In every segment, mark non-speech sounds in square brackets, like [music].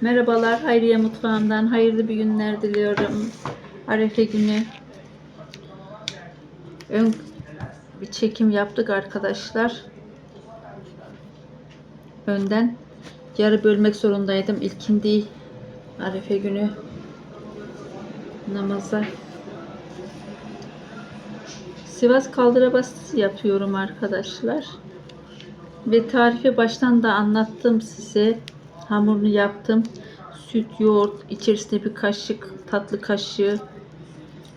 Merhabalar, Hayriye Mutfağımdan hayırlı bir günler diliyorum. Arefe günü ön bir çekim yaptık arkadaşlar. Önden yarı bölmek zorundaydım. İlkindi Arefe günü namaza. Sivas kaldıra bastı yapıyorum arkadaşlar. Ve tarifi baştan da anlattım size. Hamurunu yaptım. Süt, yoğurt, içerisinde bir kaşık, tatlı kaşığı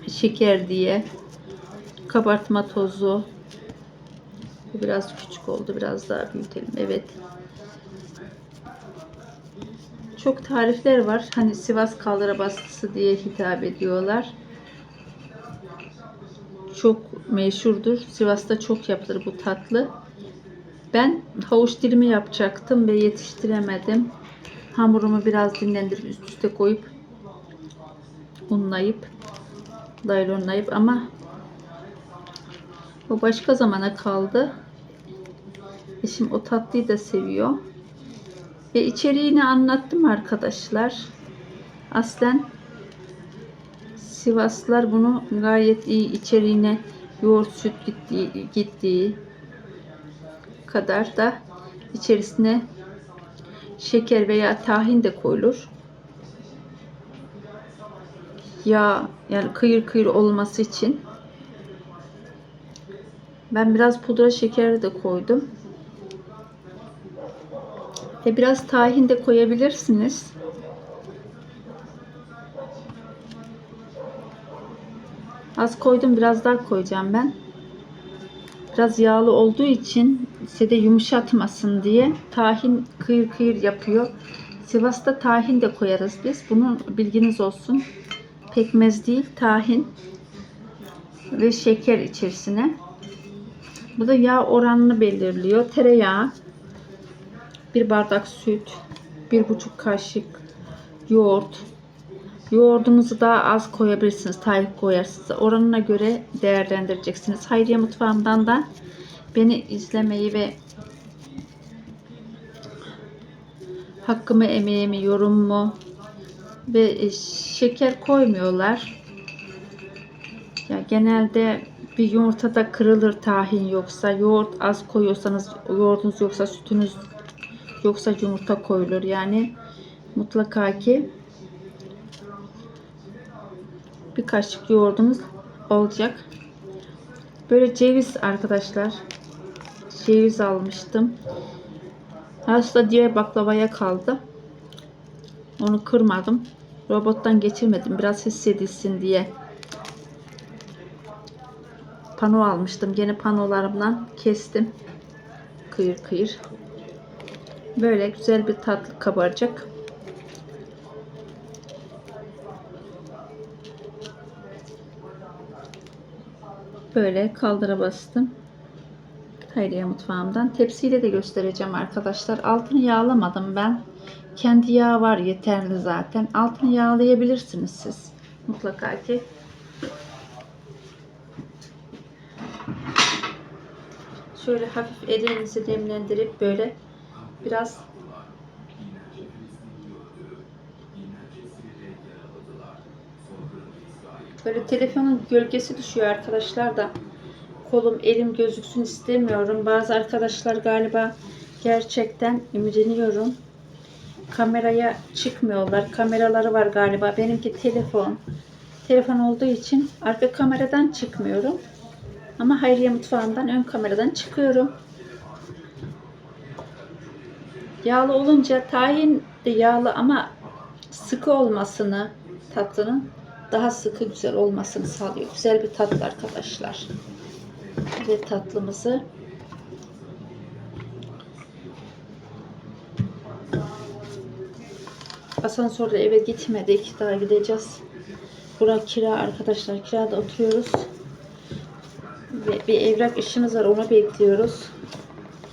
şeker diye. Kabartma tozu. Biraz küçük oldu. Biraz daha büyütelim. Evet. Çok tarifler var. Hani Sivas kaldıra bastısı diye hitap ediyorlar. Çok meşhurdur. Sivas'ta çok yapılır bu tatlı. Ben havuç dilimi yapacaktım ve yetiştiremedim. Hamurumu biraz dinlendirip üst üste koyup unlayıp laylonlayıp ama o başka zamana kaldı. Eşim o tatlıyı da seviyor. Ve içeriğini anlattım arkadaşlar. Aslen Sivaslılar bunu gayet iyi içeriğine yoğurt süt gittiği, gittiği kadar da içerisine şeker veya tahin de koyulur. Yağ yani kıyır kıyır olması için ben biraz pudra şekeri de koydum. Ve biraz tahin de koyabilirsiniz. Az koydum biraz daha koyacağım ben. Biraz yağlı olduğu için size de yumuşatmasın diye tahin kıyır kıyır yapıyor. Sivas'ta tahin de koyarız biz. Bunu bilginiz olsun. Pekmez değil tahin ve şeker içerisine. Bu da yağ oranını belirliyor. Tereyağı, bir bardak süt, bir buçuk kaşık yoğurt. Yoğurdunuzu daha az koyabilirsiniz. Tarif koyarsınız. Oranına göre değerlendireceksiniz. Hayriye Mutfağımdan da beni izlemeyi ve hakkımı, emeğimi, yorumumu ve şeker koymuyorlar. Ya genelde bir yumurtada kırılır tahin yoksa yoğurt az koyuyorsanız yoğurdunuz yoksa sütünüz yoksa yumurta koyulur. Yani mutlaka ki bir kaşık yoğurdumuz olacak. Böyle ceviz arkadaşlar. Ceviz almıştım. Aslında diğer baklavaya kaldı. Onu kırmadım. Robottan geçirmedim. Biraz hissedilsin diye. Pano almıştım. Gene panolarımdan kestim. Kıyır kıyır. Böyle güzel bir tatlı kabaracak. Böyle kaldıra bastım. Hayriye mutfağımdan. Tepsiyle de göstereceğim arkadaşlar. Altını yağlamadım ben. Kendi yağ var yeterli zaten. Altını yağlayabilirsiniz siz. Mutlaka ki. Şöyle hafif elinizi demlendirip böyle biraz Böyle telefonun gölgesi düşüyor arkadaşlar da kolum elim gözüksün istemiyorum. Bazı arkadaşlar galiba gerçekten imreniyorum. Kameraya çıkmıyorlar. Kameraları var galiba. Benimki telefon. Telefon olduğu için arka kameradan çıkmıyorum. Ama Hayriye mutfağından ön kameradan çıkıyorum. Yağlı olunca tahin de yağlı ama sıkı olmasını tatlının daha sıkı güzel olmasını sağlıyor. Güzel bir tatlı arkadaşlar. Ve tatlımızı asansörle eve gitmedik. Daha gideceğiz. Bura kira arkadaşlar. Kirada oturuyoruz. Ve bir evrak işimiz var. Onu bekliyoruz.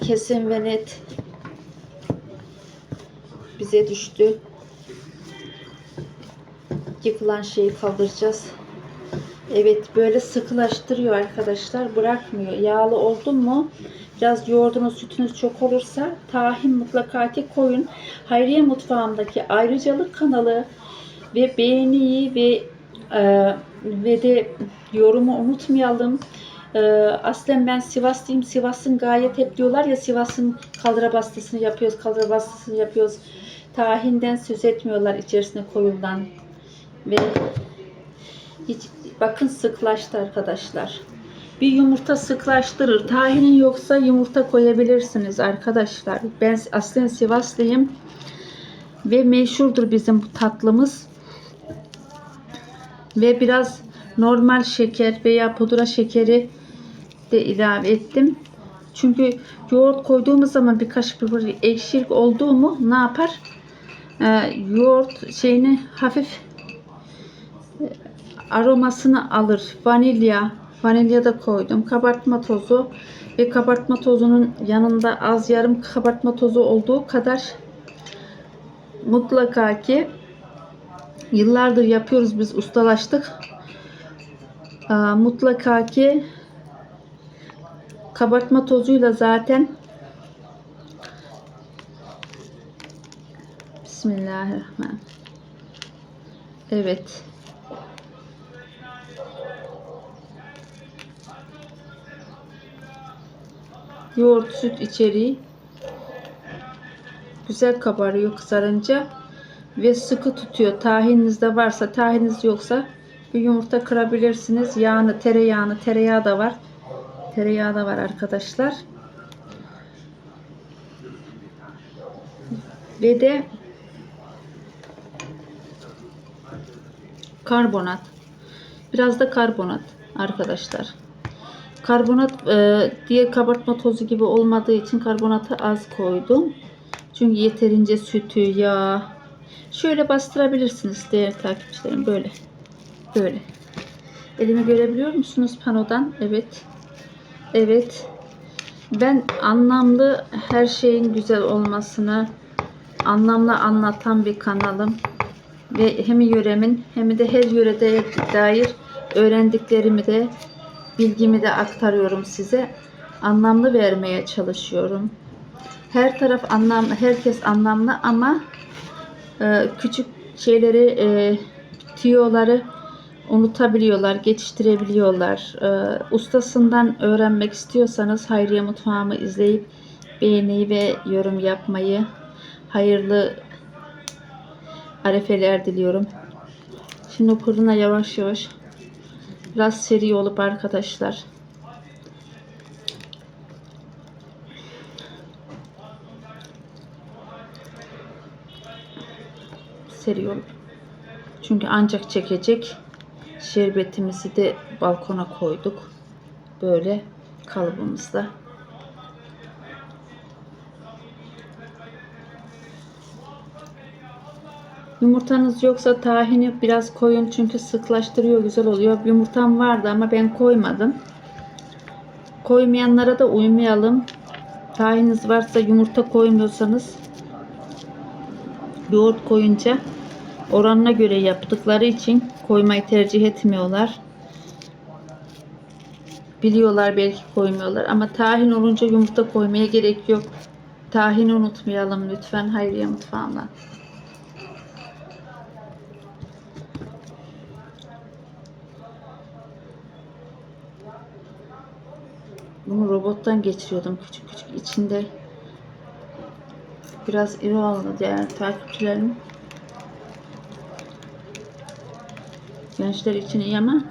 Kesin ve net bize düştü yıkılan şeyi kaldıracağız. Evet böyle sıkılaştırıyor arkadaşlar. Bırakmıyor. Yağlı oldu mu biraz yoğurdunuz sütünüz çok olursa tahin mutlaka ki koyun. Hayriye Mutfağımdaki ayrıcalık kanalı ve beğeniyi ve e, ve de yorumu unutmayalım. E, aslen ben Sivaslıyım. Sivas'ın gayet hep diyorlar ya Sivas'ın kaldıra yapıyoruz, kaldıra yapıyoruz. Tahinden söz etmiyorlar içerisine koyulan. Ve hiç, bakın sıklaştı arkadaşlar. Bir yumurta sıklaştırır. Tahinin yoksa yumurta koyabilirsiniz arkadaşlar. Ben aslen Sivaslıyım. Ve meşhurdur bizim bu tatlımız. Ve biraz normal şeker veya pudra şekeri de ilave ettim. Çünkü yoğurt koyduğumuz zaman bir kaşık ekşilik olduğu mu ne yapar? Ee, yoğurt şeyini hafif aromasını alır. Vanilya, vanilya da koydum. Kabartma tozu ve kabartma tozunun yanında az yarım kabartma tozu olduğu kadar mutlaka ki yıllardır yapıyoruz biz ustalaştık. Mutlaka ki kabartma tozuyla zaten Bismillahirrahmanirrahim. Evet. Yoğurt, süt içeriği güzel kabarıyor kızarınca ve sıkı tutuyor. Tahininiz de varsa, tahininiz yoksa bir yumurta kırabilirsiniz. Yağını, tereyağını, tereyağı da var. Tereyağı da var arkadaşlar. Ve de karbonat. Biraz da karbonat arkadaşlar. Karbonat e, diğer kabartma tozu gibi olmadığı için karbonatı az koydum. Çünkü yeterince sütü, yağ. Şöyle bastırabilirsiniz değerli takipçilerim. Böyle. Böyle. Elimi görebiliyor musunuz panodan? Evet. Evet. Ben anlamlı her şeyin güzel olmasını anlamlı anlatan bir kanalım. Ve hem yöremin hem de her yörede dair öğrendiklerimi de bilgimi de aktarıyorum size. Anlamlı vermeye çalışıyorum. Her taraf anlamlı, herkes anlamlı ama e, küçük şeyleri, e, tiyoları unutabiliyorlar, geçiştirebiliyorlar. E, ustasından öğrenmek istiyorsanız Hayriye Mutfağımı izleyip beğeni ve yorum yapmayı, hayırlı arefeler diliyorum. Şimdi fırına yavaş yavaş biraz seri olup arkadaşlar. Seri olup. Çünkü ancak çekecek. Şerbetimizi de balkona koyduk. Böyle kalıbımızda. Yumurtanız yoksa tahini biraz koyun çünkü sıklaştırıyor güzel oluyor. Yumurtam vardı ama ben koymadım. Koymayanlara da uymayalım. Tahininiz varsa yumurta koymuyorsanız yoğurt koyunca oranına göre yaptıkları için koymayı tercih etmiyorlar. Biliyorlar belki koymuyorlar ama tahin olunca yumurta koymaya gerek yok. Tahini unutmayalım lütfen Hayriye mutfağına. Bunu robottan geçiriyordum küçük küçük içinde biraz iri oldu diğer takipçilerim. Gençler için iyi ama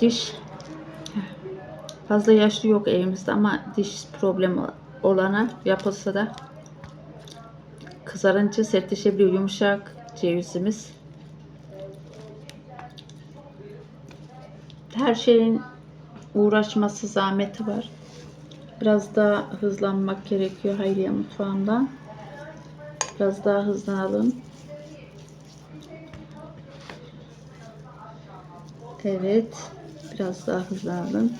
diş fazla yaşlı yok evimizde ama diş problemi olana yapılsa da kızarınca sertleşebiliyor. Yumuşak cevizimiz. Her şeyin uğraşması, zahmeti var. Biraz daha hızlanmak gerekiyor Hayriye mutfağında. Biraz daha hızlanalım. Evet. Biraz daha hızlanalım.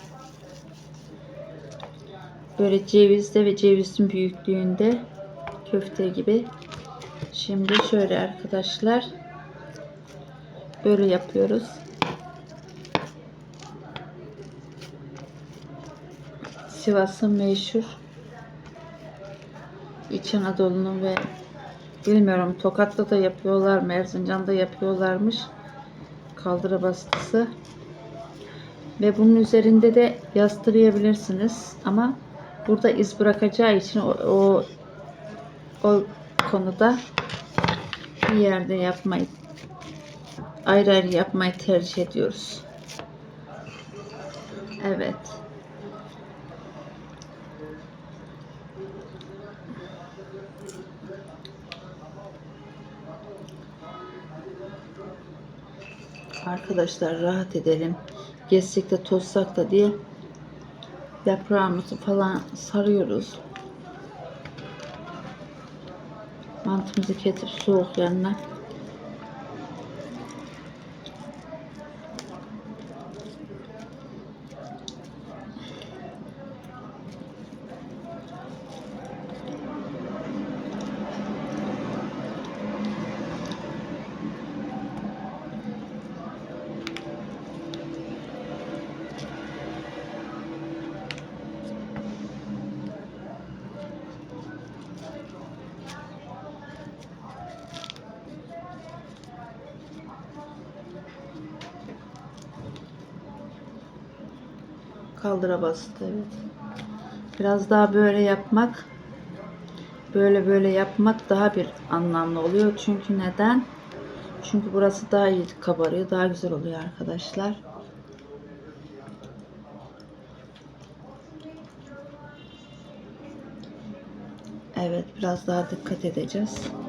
Böyle cevizde ve cevizin büyüklüğünde köfte gibi. Şimdi şöyle arkadaşlar. Böyle yapıyoruz. Sivas'ın meşhur İç Anadolu'nun ve bilmiyorum Tokat'ta da yapıyorlar mı yapıyorlarmış kaldıra bastısı ve bunun üzerinde de yastırayabilirsiniz ama burada iz bırakacağı için o, o, o konuda bir yerde yapmayı ayrı ayrı yapmayı tercih ediyoruz. Evet. Arkadaşlar rahat edelim. Gezsek de tozsak da diye yaprağımızı falan sarıyoruz. Mantımızı getir soğuk yanına. Kaldıra bastı evet. Biraz daha böyle yapmak böyle böyle yapmak daha bir anlamlı oluyor. Çünkü neden? Çünkü burası daha iyi kabarıyor. Daha güzel oluyor arkadaşlar. Evet biraz daha dikkat edeceğiz.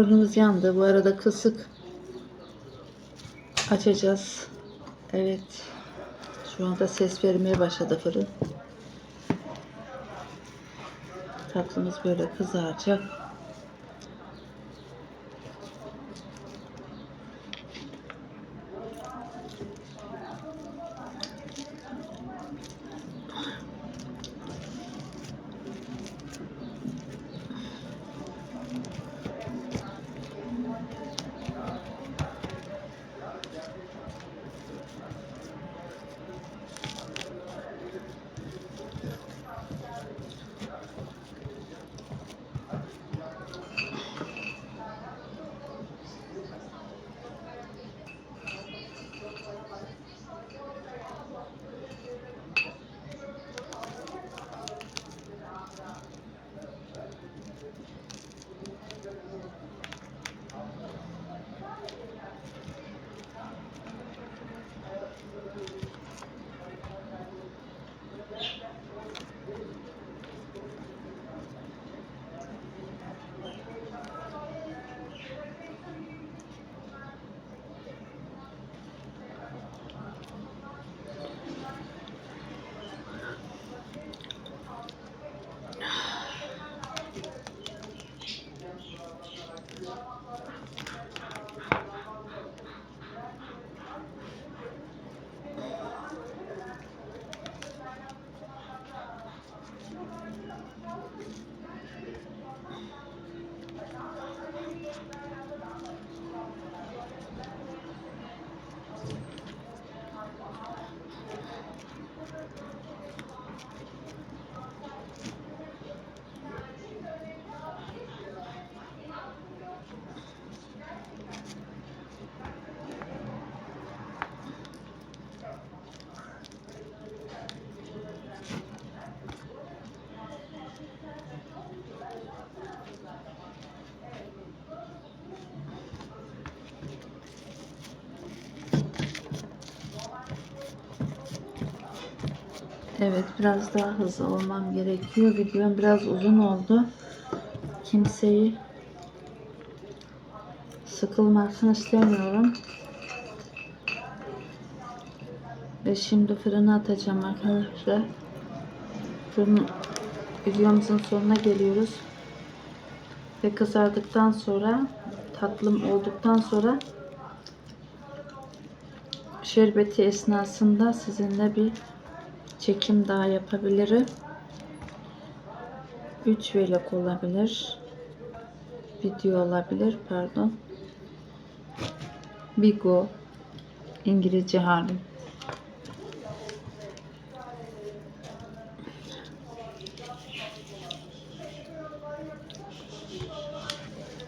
Fırınımız yandı. Bu arada kısık açacağız. Evet. Şu anda ses vermeye başladı fırın. Tatlımız böyle kızaracak. Evet biraz daha hızlı olmam gerekiyor. Videom biraz uzun oldu. Kimseyi sıkılmasını istemiyorum. Ve şimdi fırına atacağım arkadaşlar. Fırın videomuzun sonuna geliyoruz. Ve kızardıktan sonra tatlım olduktan sonra şerbeti esnasında sizinle bir çekim daha yapabilirim. 3 vlog olabilir. Video olabilir pardon. Bigo İngilizce halim.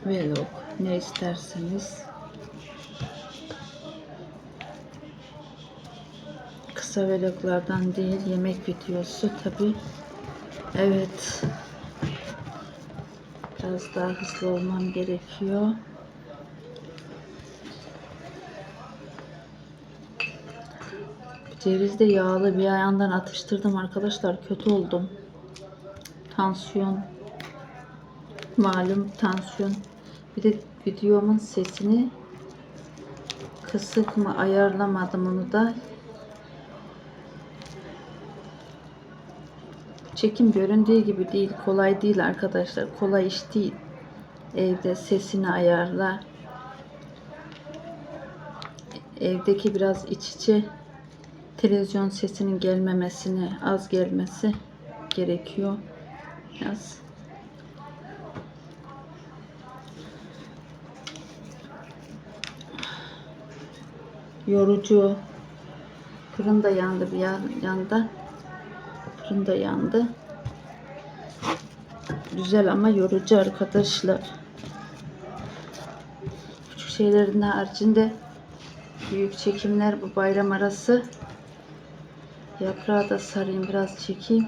Vlog ne isterseniz. Kısa vloglardan değil yemek videosu tabi. Evet. Biraz daha hızlı olmam gerekiyor. Ceviz de yağlı bir yandan atıştırdım arkadaşlar. Kötü oldum. Tansiyon. Malum tansiyon. Bir de videomun sesini kısık mı ayarlamadım onu da. Çekim göründüğü gibi değil. Kolay değil arkadaşlar. Kolay iş değil. Evde sesini ayarla. Evdeki biraz iç içe televizyon sesinin gelmemesini, az gelmesi gerekiyor. Biraz yorucu. Fırın da yandı bir yan- yanda. Fırın da yandı. Güzel ama yorucu arkadaşlar. Küçük şeylerin haricinde büyük çekimler bu bayram arası. Yaprağı da sarayım biraz çekeyim.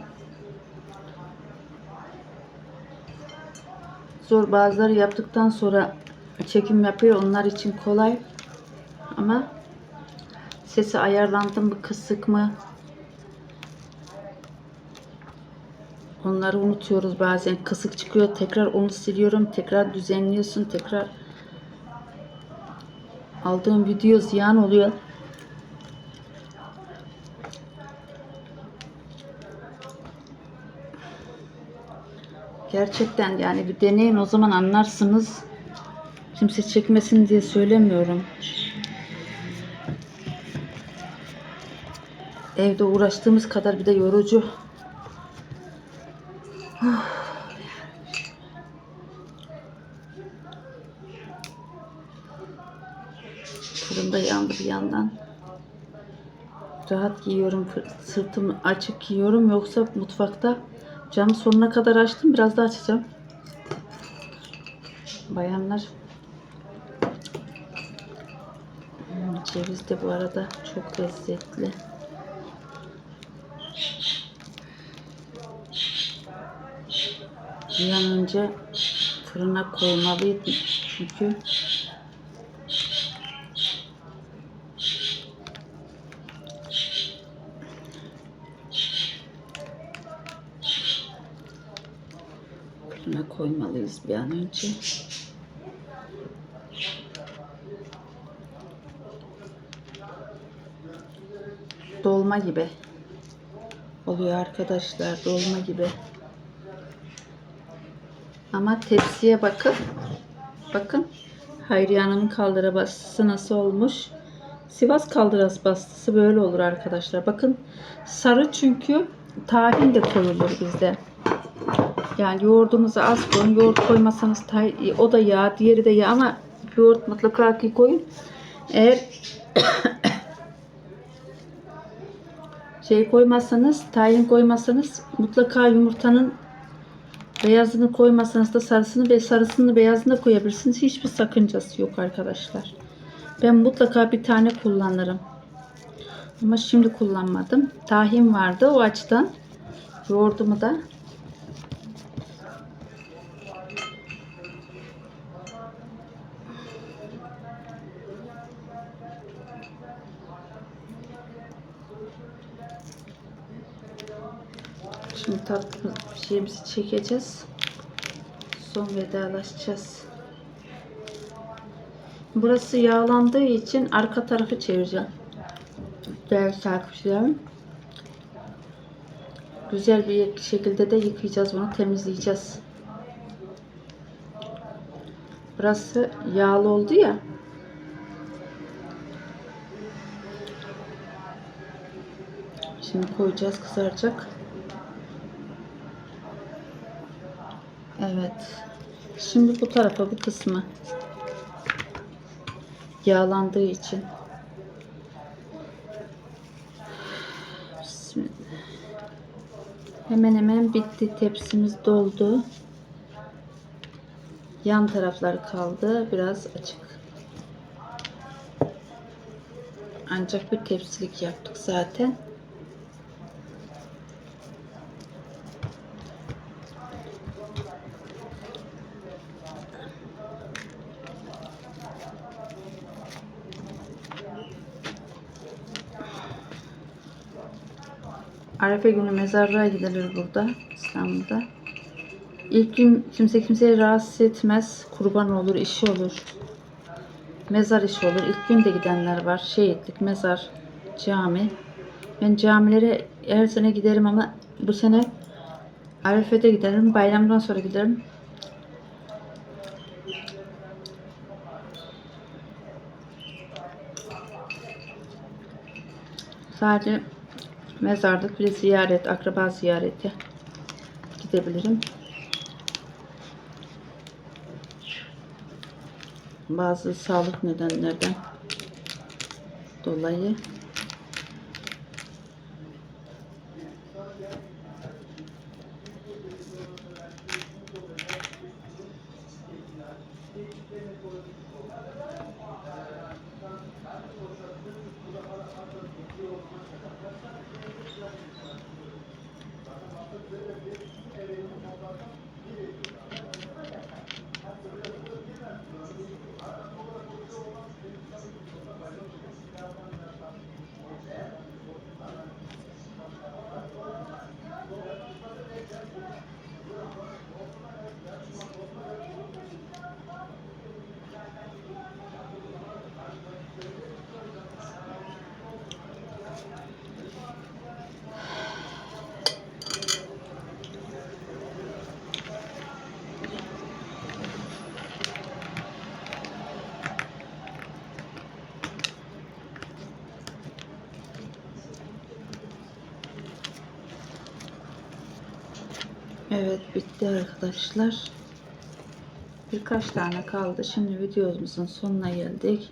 Zor bazıları yaptıktan sonra çekim yapıyor. Onlar için kolay. Ama sesi ayarlandı mı kısık mı onları unutuyoruz bazen. Kısık çıkıyor tekrar onu siliyorum tekrar düzenliyorsun tekrar aldığım video ziyan oluyor. Gerçekten yani bir deneyin o zaman anlarsınız. Kimse çekmesin diye söylemiyorum. Evde uğraştığımız kadar bir de yorucu. Fırında yandı bir yandan. Rahat giyiyorum. Sırtımı açık giyiyorum. Yoksa mutfakta camı sonuna kadar açtım. Biraz daha açacağım. Bayanlar Hmm, Ceviz de bu arada çok lezzetli. Bir an önce fırına koymalıydım çünkü fırına koymalıyız bir an önce. Dolma gibi oluyor arkadaşlar dolma gibi. Ama tepsiye bakın. Bakın. Hayriye Hanım'ın kaldıra bastısı nasıl olmuş. Sivas kaldıras bastısı böyle olur arkadaşlar. Bakın sarı çünkü tahin de koyulur bizde. Yani yoğurdumuzu az koyun. Yoğurt koymasanız tahin, o da yağ, diğeri de yağ ama yoğurt mutlaka ki koyun. Eğer [coughs] şey koymazsanız, tahin koymazsanız mutlaka yumurtanın Beyazını koymasanız da sarısını ve sarısını beyazını da koyabilirsiniz. Hiçbir sakıncası yok arkadaşlar. Ben mutlaka bir tane kullanırım. Ama şimdi kullanmadım. Tahin vardı o açıdan. Yoğurdumu da tatlı şeyimizi çekeceğiz. Son vedalaşacağız. Burası yağlandığı için arka tarafı çevireceğim. Değerli takipçilerim. Güzel bir şekilde de yıkayacağız bunu temizleyeceğiz. Burası yağlı oldu ya. Şimdi koyacağız kızaracak. Evet. Şimdi bu tarafa bu kısmı yağlandığı için Bismillah. Hemen hemen bitti. Tepsimiz doldu. Yan taraflar kaldı. Biraz açık. Ancak bir tepsilik yaptık zaten. Arefe günü mezarlığa gidilir burada İstanbul'da. İlk gün kimse kimseyi rahatsız etmez. Kurban olur, işi olur. Mezar işi olur. İlk gün de gidenler var. Şehitlik, mezar, cami. Ben camilere her sene giderim ama bu sene Arefe'de giderim. Bayramdan sonra giderim. Sadece mezarlık de ziyaret, akraba ziyareti gidebilirim. Bazı sağlık nedenlerden dolayı Evet bitti arkadaşlar. Birkaç tane kaldı. Şimdi videomuzun sonuna geldik.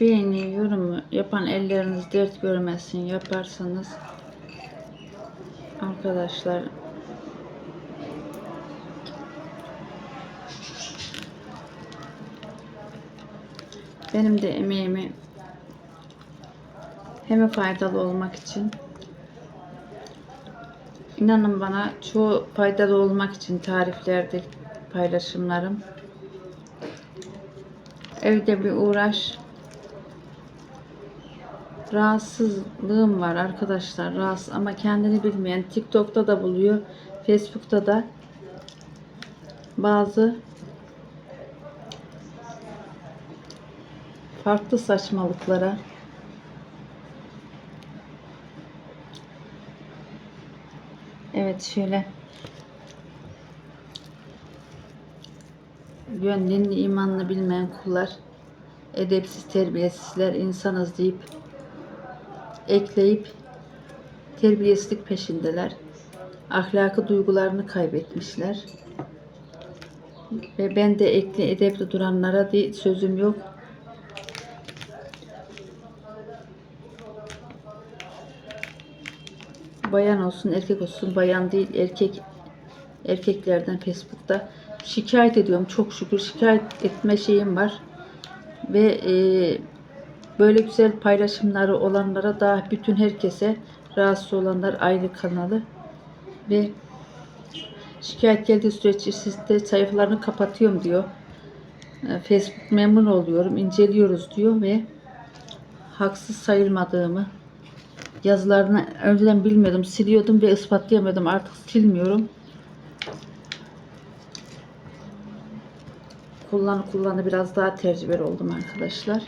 Beğeni, yorumu yapan elleriniz dert görmesin yaparsanız arkadaşlar benim de emeğimi hem faydalı olmak için. İnanın bana çoğu faydalı olmak için tariflerde paylaşımlarım. Evde bir uğraş. Rahatsızlığım var arkadaşlar rahatsız ama kendini bilmeyen TikTok'ta da buluyor Facebook'ta da. Bazı farklı saçmalıklara Evet şöyle yönlerini imanını bilmeyen kullar edepsiz terbiyesizler insanız deyip ekleyip terbiyesizlik peşindeler. Ahlakı duygularını kaybetmişler. Ve ben de ekli edepli duranlara değil, sözüm yok. Bayan olsun erkek olsun bayan değil erkek erkeklerden Facebook'ta şikayet ediyorum çok şükür şikayet etme şeyim var ve e, böyle güzel paylaşımları olanlara da bütün herkese rahatsız olanlar ayrı kanalı ve şikayet geldiği sürece sizde sayfalarını kapatıyorum diyor. E, Facebook memnun oluyorum, inceliyoruz diyor ve haksız sayılmadığımı yazılarını önceden bilmiyordum. Siliyordum ve ispatlayamıyordum. Artık silmiyorum. Kullanı kullanı biraz daha tecrübeli oldum arkadaşlar.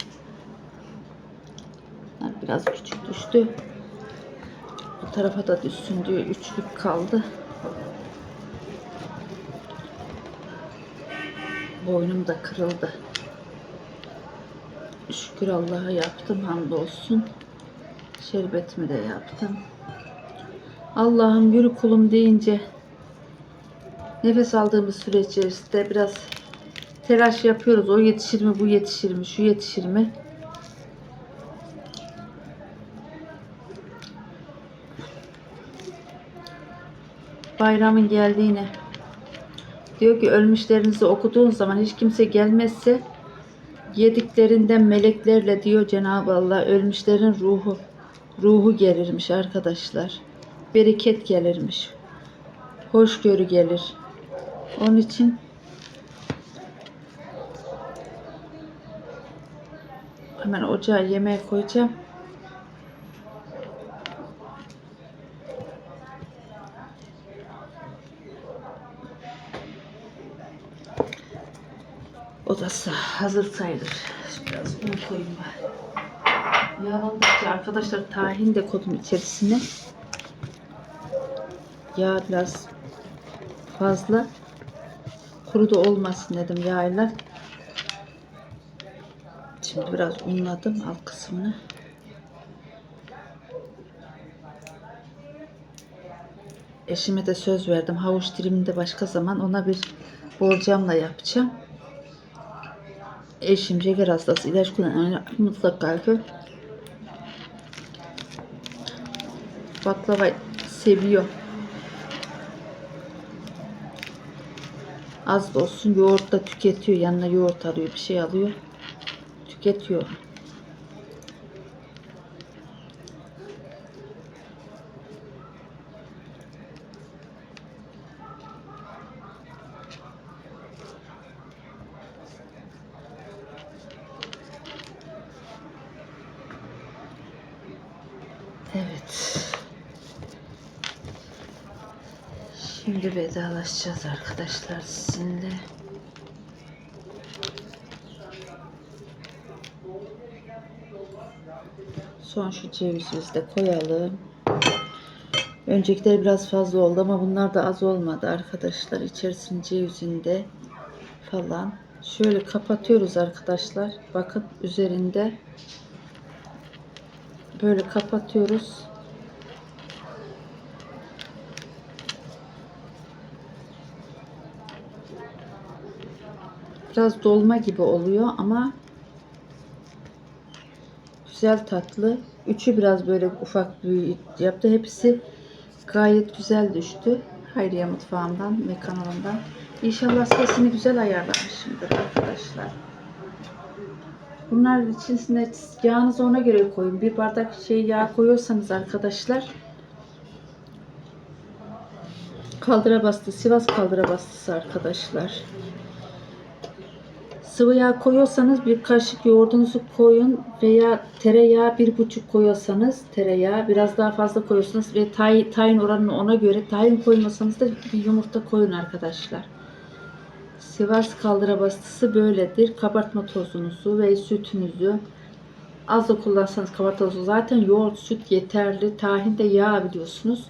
Biraz küçük düştü. Bu tarafa da düşsün diye üçlük kaldı. Boynum da kırıldı. Şükür Allah'a yaptım hamdolsun. Şerbetimi de yaptım. Allah'ım yürü kulum deyince nefes aldığımız süre içerisinde biraz telaş yapıyoruz. O yetişir mi, bu yetişir mi, şu yetişir mi? Bayramın geldiğine diyor ki ölmüşlerinizi okuduğun zaman hiç kimse gelmezse yediklerinden meleklerle diyor Cenab-ı Allah ölmüşlerin ruhu ruhu gelirmiş arkadaşlar. Bereket gelirmiş. Hoşgörü gelir. Onun için hemen ocağa yemeğe koyacağım. Odası hazır sayılır. Biraz un koyayım bari. Yağlandıkça arkadaşlar tahin de koydum içerisine. Yağ biraz fazla. Kuru da olmasın dedim yağıyla. Şimdi biraz unladım alt kısmını. Eşime de söz verdim. Havuç dilimini de başka zaman ona bir borcamla yapacağım. Eşim şeker hastası ilaç kullanan mutlaka ki baklava seviyor. Az da olsun yoğurt da tüketiyor. Yanına yoğurt alıyor, bir şey alıyor. Tüketiyor. Evet. Şimdi vedalaşacağız arkadaşlar sizinle. Son şu cevizimizi de koyalım. Öncekiler biraz fazla oldu ama bunlar da az olmadı arkadaşlar. İçerisinde cevizinde falan. Şöyle kapatıyoruz arkadaşlar. Bakın üzerinde böyle kapatıyoruz. Biraz dolma gibi oluyor ama güzel tatlı. Üçü biraz böyle ufak büyük yaptı. Hepsi gayet güzel düştü. Hayriye mutfağından ve kanalından. İnşallah sesini güzel ayarlamışımdır arkadaşlar. Bunlar içerisine yağınızı ona göre koyun. Bir bardak şey yağ koyuyorsanız arkadaşlar kaldıra bastı. Sivas kaldıra bastısı arkadaşlar. Sıvı yağ koyuyorsanız bir kaşık yoğurdunuzu koyun veya tereyağı bir buçuk koyuyorsanız tereyağı biraz daha fazla koyuyorsunuz ve tay, tayin oranını ona göre tayin koymasanız da bir yumurta koyun arkadaşlar. Sivas kaldıra bastısı böyledir. Kabartma tozunuzu ve sütünüzü az da kullansanız kabartma tozu zaten yoğurt, süt yeterli. Tahin de yağ biliyorsunuz.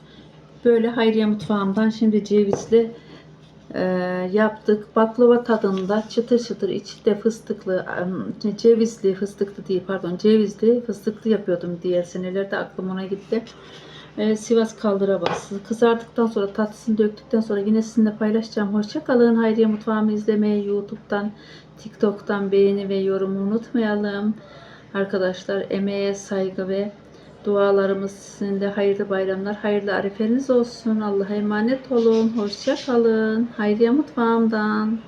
Böyle Hayriye mutfağımdan şimdi cevizli e, yaptık. Baklava tadında çıtır çıtır içinde fıstıklı, cevizli, fıstıklı değil pardon cevizli, fıstıklı yapıyordum diğer senelerde aklım ona gitti. E, Sivas kaldıra bastı. Kızardıktan sonra tatlısını döktükten sonra yine sizinle paylaşacağım. Hoşça kalın. Hayriye Mutfağımı izlemeyi YouTube'dan, TikTok'tan beğeni ve yorumu unutmayalım. Arkadaşlar emeğe saygı ve dualarımız sizin de hayırlı bayramlar, hayırlı arifeniz olsun. Allah'a emanet olun. Hoşça kalın. Hayriye Mutfağımdan.